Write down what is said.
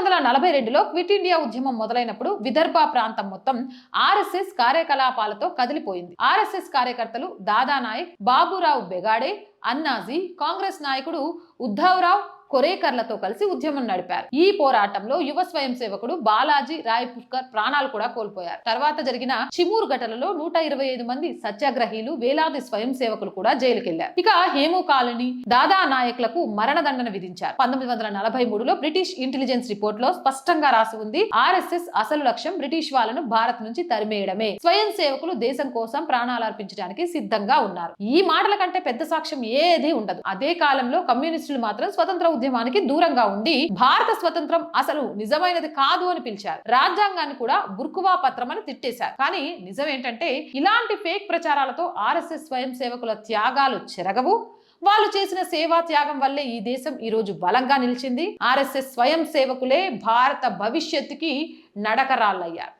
వందల నలభై రెండులో క్విట్ ఇండియా ఉద్యమం మొదలైనప్పుడు విదర్భ ప్రాంతం మొత్తం ఆర్ఎస్ఎస్ కార్యకలాపాలతో కదిలిపోయింది. ఆర్ఎస్ఎస్ కార్యకర్తలు దాదా నాయక్ బాబురావు బెగాడే అన్నాజీ కాంగ్రెస్ నాయకుడు ఉద్ధవ్రావు కొరేకర్లతో కలిసి ఉద్యమం నడిపారు. ఈ పోరాటంలో యువ స్వయం సేవకుడు బాలాజీ రాయ్ పుష్కర్ ప్రాణాలు కూడా కోల్పోయారు. తర్వాత జరిగిన చిమూరు ఘటనలో నూట ఇరవై ఐదు మంది సత్యాగ్రహీలు వేలాది స్వయం సేవకులు కూడా జైలుకెళ్ళారు. ఇక హేము కాలనీ దాదా నాయకులకు మరణదండన విధించారు. పంతొమ్మిది వందల నలభై మూడులో బ్రిటిష్ ఇంటెలిజెన్స్ రిపోర్ట్లో స్పష్టంగా రాసి ఉంది ఆర్ఎస్ఎస్ అసలు లక్ష్యం బ్రిటిష్ వాళ్ళను భారత్ నుంచి తరిమేయడమే. స్వయం సేవకులు దేశం కోసం ప్రాణాలు అర్పించడానికి సిద్ధంగా ఉన్నారు. ఈ మాటల కంటే పెద్ద సాక్ష్యం ఏది ఉండదు. అదే కాలంలో కమ్యూనిస్టులు మాత్రం స్వతంత్ర ఉద్యమానికి దూరంగా ఉండి భారత స్వతంత్రం అసలు నిజమైనది కాదు అని పిలిచారు. రాజ్యాంగాన్ని కూడా బుర్కువా పత్రం అని తిట్టేశారు. కానీ నిజం ఏంటంటే ఇలాంటి ఫేక్ ప్రచారాలతో ఆర్ఎస్ఎస్ స్వయం సేవకుల త్యాగాలు చెరగవు. వాళ్ళు చేసిన సేవా త్యాగం వల్లే ఈ దేశం ఈ రోజు బలంగా నిలిచింది. ఆర్ఎస్ఎస్ స్వయం సేవకులే భారత భవిష్యత్తుకి నడకరాళ్ళయ్యారు.